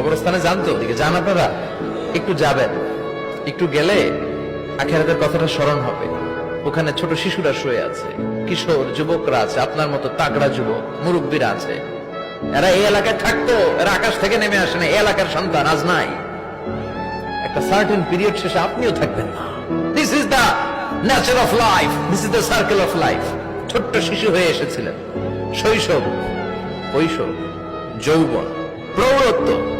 কবরস্থানে যান তো? ওদিকে যান আপনারা। একটু যাবেন। একটু গেলে আখেরাতের কথাটা স্মরণ হবে। ওখানে ছোট শিশুরা শুয়ে আছে। কিশোর, যুবকরা আছে, আপনার মতো তাগড়া যুবক, মুরব্বীরা আছে। এরা এই এলাকায় থাকতো, এরা আকাশ থেকে নেমে আসে না এই এলাকার সন্তান আজ নাই। একটা সার্টেন পিরিয়ড শেষে আপনিও থাকবেন না। This is the nature of life this is the circle of life ছোট্ট শিশু হয়ে এসেছিলেন। শৈশব, কৈশোর, যৌবন, প্রৌঢ়ত্ব।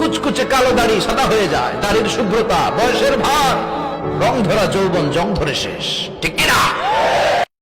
কুচকুচে কালো দাড়ি সাদা হয়ে যায়, দাড়ির শুভ্রতা, বয়সের ভার রং ধরা যৌবন জং ধরে শেষ। ঠিক কিনা?